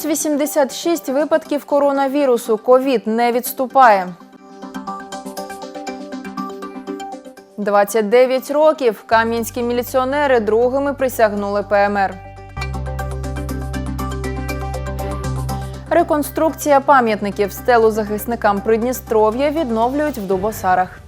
Ось 86 випадків коронавірусу. Ковід не відступає. 29 років кам'янські міліціонери другими присягнули ПМР. Реконструкція пам'ятників стелу захисникам Придністров'я відновлюють в Дубосарах.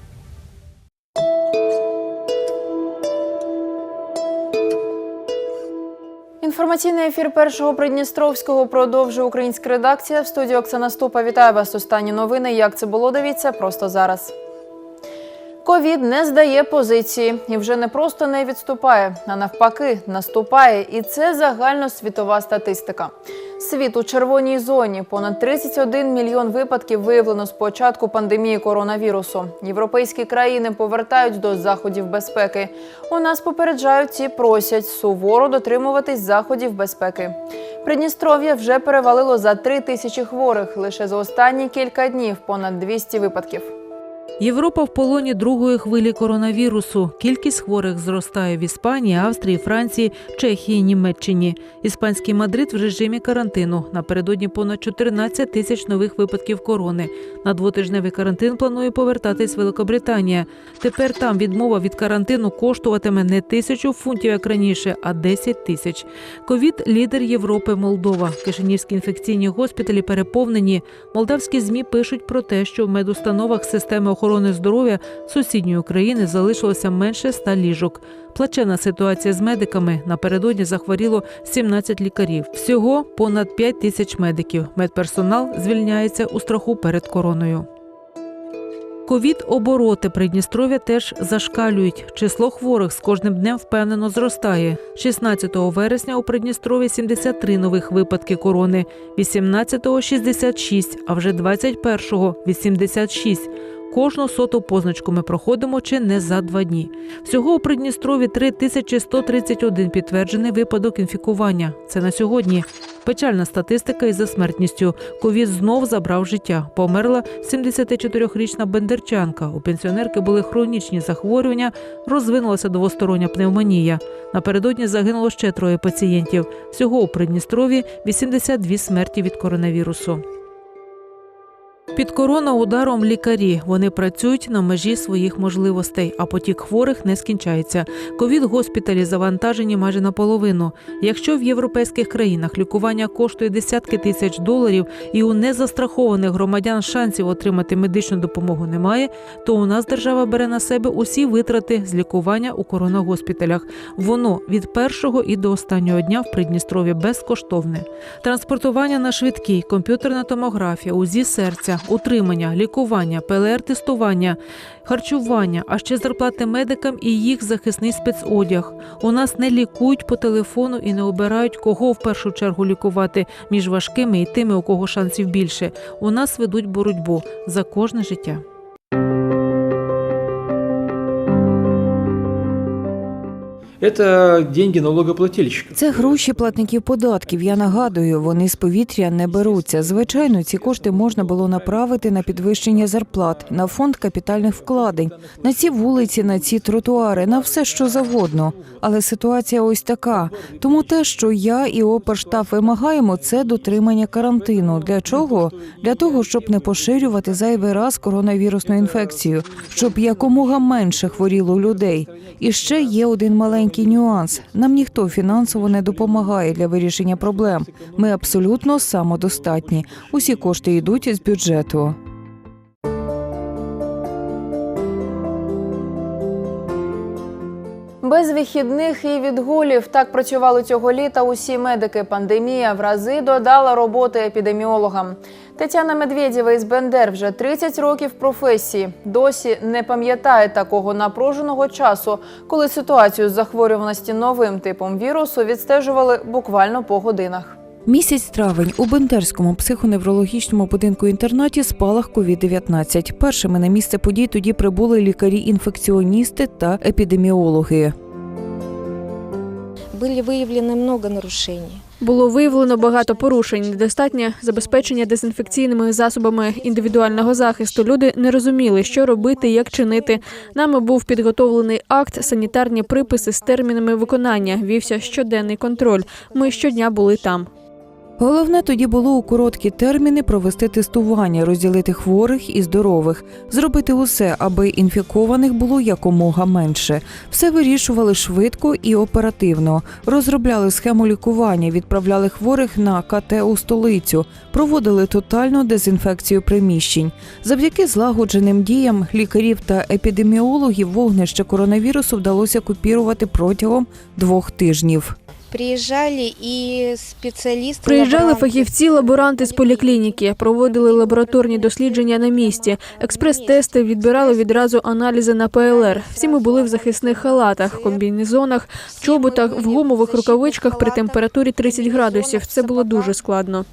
Інформаційний ефір першого Придністровського продовжує українська редакція. В студії Оксана Ступа вітаю вас. Останні новини. Як це було? Дивіться просто зараз. Ковід не здає позиції і вже не просто не відступає, а навпаки, наступає. І це загальносвітова статистика. Світ у червоній зоні. Понад 31 мільйон випадків виявлено з початку пандемії коронавірусу. Європейські країни повертають до заходів безпеки. У нас попереджають і просять суворо дотримуватись заходів безпеки. Придністров'я вже перевалило за 3 тисячі хворих. Лише за останні кілька днів понад 200 випадків. Європа в полоні другої хвилі коронавірусу. Кількість хворих зростає в Іспанії, Австрії, Франції, Чехії, Німеччині. Іспанський Мадрид в режимі карантину. Напередодні понад 14 тисяч нових випадків корони. На двотижневий карантин планує повертатись Великобританія. Тепер там відмова від карантину коштуватиме не тисячу фунтів, як раніше, а 10 тисяч. Ковід лідер Європи Молдова. Кишинівські інфекційні госпіталі переповнені. Молдавські змі пишуть про те, що в медустановах системи охорони здоров'я сусідньої України залишилося менше ста ліжок. Плачевна ситуація з медиками. Напередодні захворіло 17 лікарів. Всього понад 5 тисяч медиків. Медперсонал звільняється у страху перед короною. Ковід обороти Придністров'я теж зашкалюють. Число хворих з кожним днем впевнено зростає. 16 вересня у Придністрові 73 нових випадки корони, 18-го – 66, а вже 21-го – 86. Кожну соту позначку ми проходимо чи не за два дні. Всього у Придністрові 3131 підтверджений випадок інфікування. Це на сьогодні. Печальна статистика із за смертністю. Ковід знов забрав життя. Померла 74-річна бендерчанка. У пенсіонерки були хронічні захворювання, розвинулася двостороння пневмонія. Напередодні загинуло ще троє пацієнтів. Всього у Придністрові 82 смерті від коронавірусу. Під коронаударом лікарі вони працюють на межі своїх можливостей, а потік хворих не скінчається. Ковід госпіталі завантажені майже наполовину. Якщо в європейських країнах лікування коштує десятки тисяч доларів і у незастрахованих громадян шансів отримати медичну допомогу немає, то у нас держава бере на себе усі витрати з лікування у коронагоспіталях. Воно від першого і до останнього дня в Придністрові безкоштовне. Транспортування на швидкій, комп'ютерна томографія, УЗІ серця, утримання, лікування, ПЛР-тестування, харчування, а ще зарплати медикам і їх захисний спецодяг. У нас не лікують по телефону і не обирають, кого в першу чергу лікувати між важкими і тими, у кого шансів більше. У нас ведуть боротьбу за кожне життя. Это деньги налогоплательщиков. Це гроші платників податків. Я нагадую, вони з повітря не беруться. Звичайно, ці кошти можна було направити на підвищення зарплат, на фонд капітальних вкладень, на ці вулиці, на ці тротуари, на все що завгодно. Але ситуація ось така. Тому те, що я і оперштаб вимагаємо, це дотримання карантину. Для чого? Для того, щоб не поширювати зайвий раз коронавірусну інфекцію, щоб якомога менше хворіло людей. І ще є один маленький нюанс: нам ніхто фінансово не допомагає для вирішення проблем. Ми абсолютно самодостатні. Усі кошти йдуть з бюджету. Без вихідних і відгулів так працювали цього літа усі медики. Пандемія в рази додала роботи епідеміологам. Тетяна Медведєва із Бендер вже 30 років професії. Досі не пам'ятає такого напруженого часу, коли ситуацію з захворюваності новим типом вірусу відстежували буквально по годинах. Місяць травень у Бендерському психоневрологічному будинку інтернаті спалах COVID-19. Першими на місце подій тоді прибули лікарі-інфекціоністи та епідеміологи. Были выявлены много нарушений. Було виявлено багато порушень, недостатнє забезпечення дезінфекційними засобами індивідуального захисту. Люди не розуміли, що робити, як чинити. Нами був підготовлений акт, санітарні приписи з термінами виконання. Вівся щоденний контроль. Ми щодня були там. Головне тоді було у короткі терміни провести тестування, розділити хворих і здорових, зробити усе, аби інфікованих було якомога менше. Все вирішували швидко і оперативно. Розробляли схему лікування, відправляли хворих на КТ у столицю, проводили тотальну дезінфекцію приміщень. Завдяки злагодженим діям лікарів та епідеміологів вогнище коронавірусу вдалося купірувати протягом двох тижнів. Приезжали і спеціалісти. Приїжджали фахівці, лаборанти з поліклініки, проводили лабораторні дослідження на місці, експрес-тести, відбирали відразу аналізи на ПЛР. Всі ми були в захисних халатах, комбінезонах, чоботах, в гумових рукавичках при температурі 30 градусів. Це було дуже складно.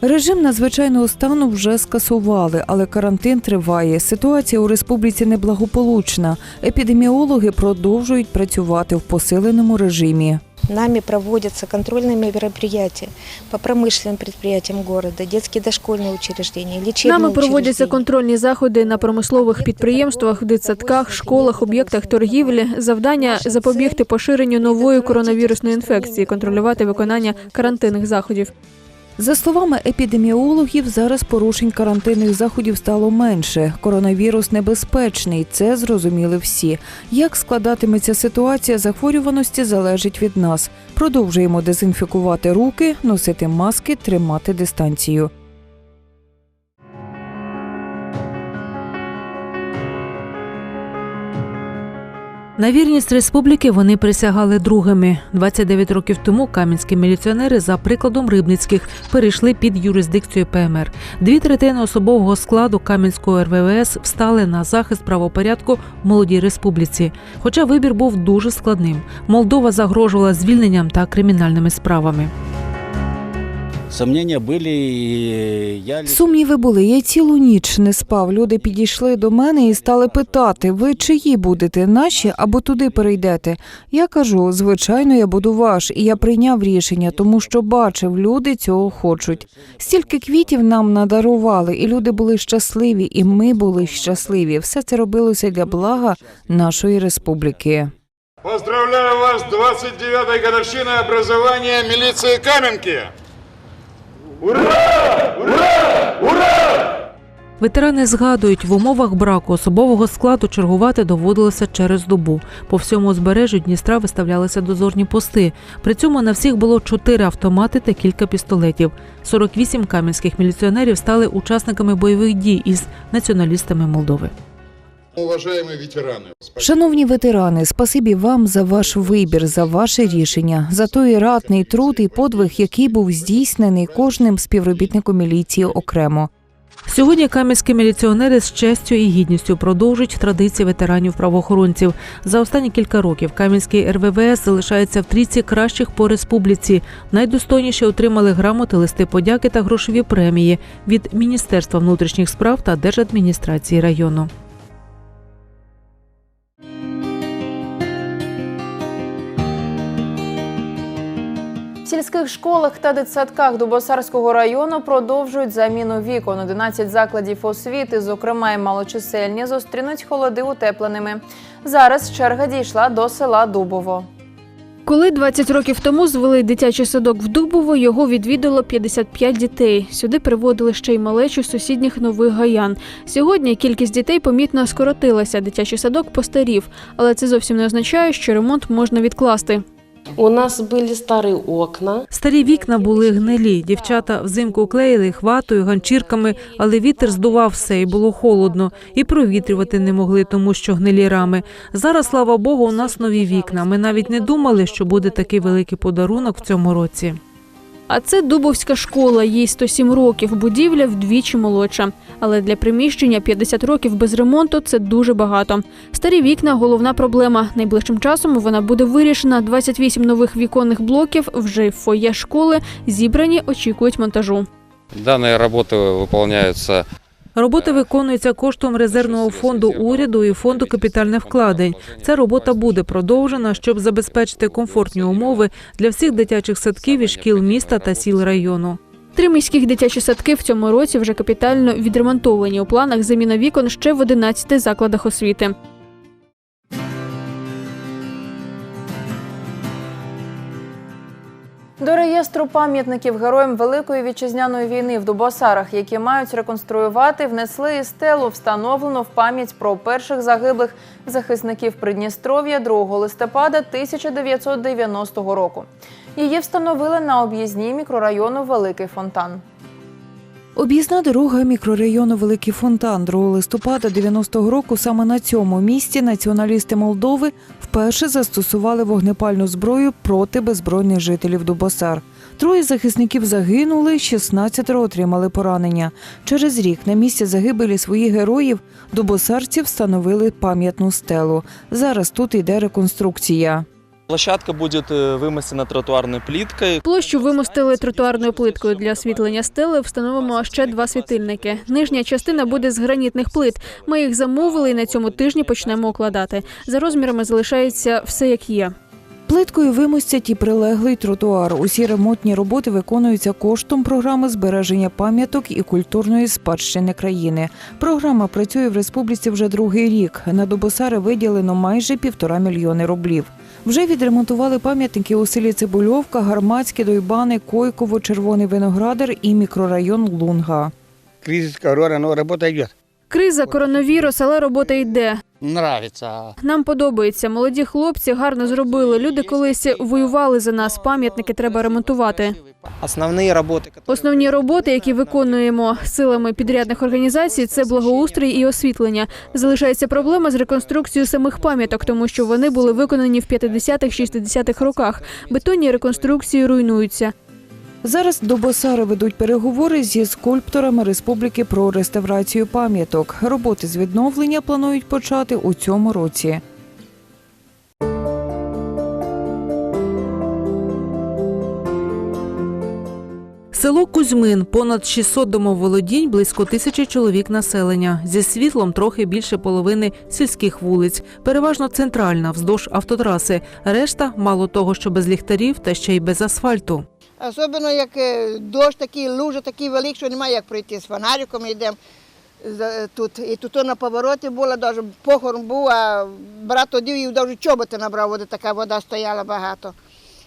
Режим надзвичайного стану вже скасували, але карантин триває. Ситуація у республіці неблагополучна. Епідеміологи продовжують працювати в посиленому режимі. Нами проводятся контрольные мероприятия по промышленным предприятиям города, детские дошкольные учреждения, лечебные Нами проводяться учреждения. контрольні заходи на промислових підприємствах, в дитсадках, школах, об'єктах торгівлі. Завдання запобігти поширенню нової коронавірусної інфекції, контролювати виконання карантинних заходів. За словами епідеміологів, зараз порушень карантинних заходів стало менше. Коронавірус небезпечний, це зрозуміли всі. Як складатиметься ситуація захворюваності, залежить від нас. Продовжуємо дезінфікувати руки, носити маски, тримати дистанцію. На вірність республіки вони присягали другими. 29 років тому кам'янські міліціонери, за прикладом рибницьких, перейшли під юрисдикцію ПМР. Дві третини особового складу Кам'янського РВВС встали на захист правопорядку в молодій республіці. Хоча вибір був дуже складним. Молдова загрожувала звільненням та кримінальними справами. Сомнения были, и я... Сумніви були. Я цілу ніч не спав. Люди підійшли до мене і стали питати: ви чиї будете, наші або туди перейдете? Я кажу, звичайно, я буду ваш, і я прийняв рішення, тому що бачив, люди цього хочуть. Стільки квітів нам надарували, і люди були щасливі, і ми були щасливі. Все це робилося для блага нашої республіки. Поздравляю вас с 29-й годовщиной образования милиции Каменки! Ветерани згадують, в умовах браку особового складу чергувати доводилося через добу. По всьому узбережжю Дністра виставлялися дозорні пости. При цьому на всіх було чотири автомати та кілька пістолетів. 48 кам'янських міліціонерів стали учасниками бойових дій із націоналістами Молдови. Уважаемые ветераны, Шановні ветерани, спасибі вам за ваш вибір, за ваше рішення, за той ратний труд і подвиг, який був здійснений кожним співробітником міліції окремо. Сьогодні кам'янські міліціонери з честю і гідністю продовжують традиції ветеранів правоохоронців. За останні кілька років Кам'янський РВВС залишається в трійці кращих по республіці. Найдостойніше отримали грамоти, листи подяки та грошові премії від Міністерства внутрішніх справ та держадміністрації району. Сільських школах та дитсадках Дубосарського району продовжують заміну вікон. 11 закладів освіти, зокрема й малочисельні, зустрінуть холоди утепленими. Зараз черга дійшла до села Дубово. Коли 20 років тому звели дитячий садок в Дубово, його відвідало 55 дітей. Сюди приводили ще й малечу сусідніх нових гаян. Сьогодні кількість дітей помітно скоротилася. Дитячий садок постарів, але це зовсім не означає, що ремонт можна відкласти. У нас були старі окна. Старі вікна були гнилі. Дівчата взимку клеїли хватою, ганчірками, але вітер здував все і було холодно. І провітрювати не могли, тому що гнилі рами. Зараз, слава Богу, у нас нові вікна. Ми навіть не думали, що буде такий великий подарунок в цьому році. А це Дубовська школа, їй 107 років, будівля вдвічі молодша. Але для приміщення 50 років без ремонту це дуже багато. Старі вікна головна проблема. Найближчим часом вона буде вирішена. 28 нових віконних блоків вже в фоє школи зібрані, очікують монтажу. Данные работы выполняются Робота виконується коштом резервного фонду уряду і фонду капітальних вкладень. Ця робота буде продовжена, щоб забезпечити комфортні умови для всіх дитячих садків і шкіл міста та сіл району. Три міських дитячі садки в цьому році вже капітально відремонтовані. У планах заміна вікон ще в 11 закладах освіти. До реєстру пам'ятників героям Великої вітчизняної війни в Дубосарах, які мають реконструювати, внесли і стелу, встановлену в пам'ять про перших загиблих захисників Придністров'я 2 листопада 1990 року. Її встановили на об'їзній мікрорайону Великий Фонтан. Об'їзна дорога мікрорайону Великий Фонтан 2 листопада 90-го року саме на цьому місці націоналісти Молдови вперше застосували вогнепальну зброю проти беззбройних жителів Дубосар. Троє захисників загинули, 16 отримали поранення. Через рік на місці загибелі своїх героїв дубосарці встановили пам'ятну стелу. Зараз тут йде реконструкція. Площадка будет э, вымостена тротуарной плиткой. Площу вимостили тротуарною плиткою для освітлення стели. Встановимо ще два світильники. Нижня частина буде з гранітних плит. Ми їх замовили і на цьому тижні почнемо укладати. За розмірами залишається все як є. Плиткою вимостять і прилеглий тротуар. Усі ремонтні роботи виконуються коштом програми збереження пам'яток і культурної спадщини країни. Програма працює в республіці вже другий рік. На Дубосари виділено майже півтора мільйони рублів. Вже відремонтували пам'ятники у селі Цибульовка, Гармацьке, Дойбани, Койково, Червоний Виноградар і мікрорайон Лунга. Кризис, корона, но робота идет. Криза, коронавірус, але робота йде. Нравится. Нам подобається. Молоді хлопці гарно зробили. Люди колись воювали за нас. Пам'ятники треба ремонтувати. Основные работы, которые... Основні роботи, які виконуємо силами підрядних організацій, це благоустрій і освітлення. Залишається проблема з реконструкцією самих пам'яток, тому що вони були виконані в 50-60-х роках. Бетонні реконструкції руйнуються. Зараз Дубосари ведуть переговори зі скульпторами республіки про реставрацію пам'яток. Роботи з відновлення планують почати у цьому році. Село Кузьмин, понад 600 домоволодінь, близько тисячі чоловік населення. Зі світлом трохи більше половини сільських вулиць, переважно центральна, вздовж автотраси. Решта мало того, що без ліхтарів, та ще й без асфальту. Особливо як е, дощ такий, лужа такий великий, що немає як пройти з фонариком йдемо тут. І тут на повороті було, навіть похорон був, а брат одів і навіть чоботи набрав, води така вода стояла багато.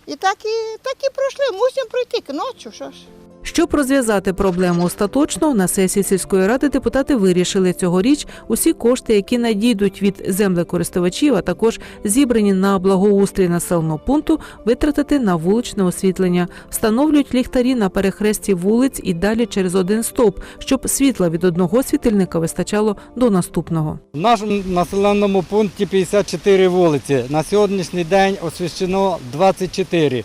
І так і, так і пройшли, мусимо пройти к ночі, що ж. Щоб розв'язати проблему остаточно, на сесії сільської ради депутати вирішили цьогоріч усі кошти, які надійдуть від землекористувачів, а також зібрані на благоустрій населеного пункту, витратити на вуличне освітлення. Встановлюють ліхтарі на перехресті вулиць і далі через один стовп, щоб світла від одного світильника вистачало до наступного. В нашому населеному пункті 54 вулиці. На сьогоднішній день освіщено 24.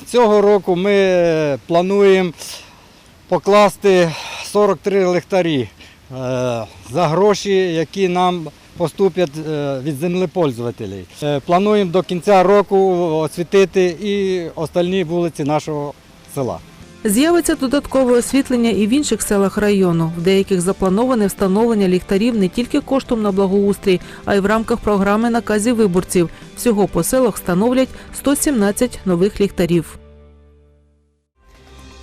Цього року ми плануємо покласти 43 ліхтарі е, за гроші, які нам поступлять е, від землепользователів. Е, Плануємо до кінця року освітити і остальні вулиці нашого села. З'явиться додаткове освітлення і в інших селах району. В деяких заплановане встановлення ліхтарів не тільки коштом на благоустрій, а й в рамках програми наказів виборців. Всього по селах встановлять 117 нових ліхтарів.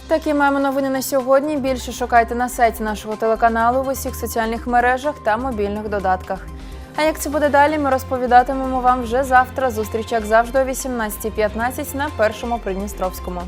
Такі маємо новини на сьогодні. Більше шукайте на сайті нашого телеканалу в усіх соціальних мережах та мобільних додатках. А як це буде далі, ми розповідатимемо вам вже завтра. Зустріч, як завжди, о 18.15 на першому Придністровському.